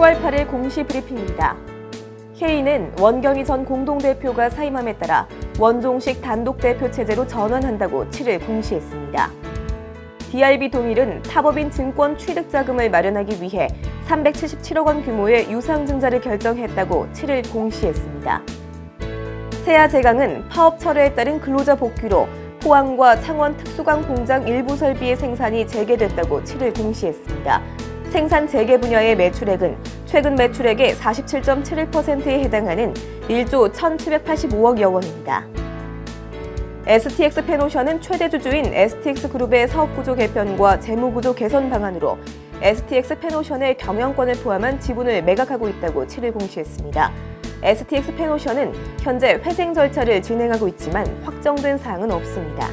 10월 8일 공시 브리핑입니다. K는 원경희 전 공동대표가 사임함에 따라 원종식 단독대표 체제로 전환한다고 7일 공시했습니다. DRB 동일은 타법인 증권 취득 자금을 마련하기 위해 377억 원 규모의 유상증자를 결정했다고 7일 공시했습니다. 세아 제강은 파업 철회에 따른 근로자 복귀로 포항과 창원 특수강 공장 일부 설비의 생산이 재개됐다고 7일 공시했습니다. 생산 재개 분야의 매출액은 최근 매출액의 47.71%에 해당하는 1조 1,785억여 원입니다. STX 페노션은 최대 주주인 STX 그룹의 사업 구조 개편과 재무 구조 개선 방안으로 STX 페노션의 경영권을 포함한 지분을 매각하고 있다고 7일 공시했습니다. STX 페노션은 현재 회생 절차를 진행하고 있지만 확정된 사항은 없습니다.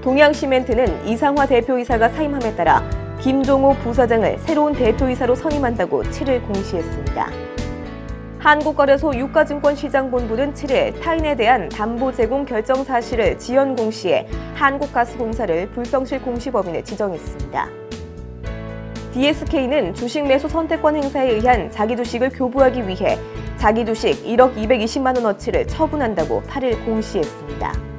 동양시멘트는 이상화 대표이사가 사임함에 따라 김종호 부사장을 새로운 대표이사로 선임한다고 7일 공시했습니다. 한국거래소 유가증권시장본부는 7일 타인에 대한 담보 제공 결정 사실을 지연 공시해 한국가스공사를 불성실 공시법인에 지정했습니다. DSK는 주식 매수 선택권 행사에 의한 자기 주식을 교부하기 위해 자기 주식 1억 220만 원어치를 처분한다고 8일 공시했습니다.